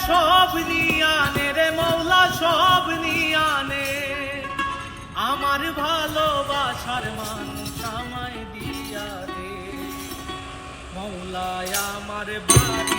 সব নিয়ানে রে মৌলা, সব নিয়ানে আমার ভালোবাসার মানুষ আমায় দিয়া রে মৌলায় আমার বাড়ি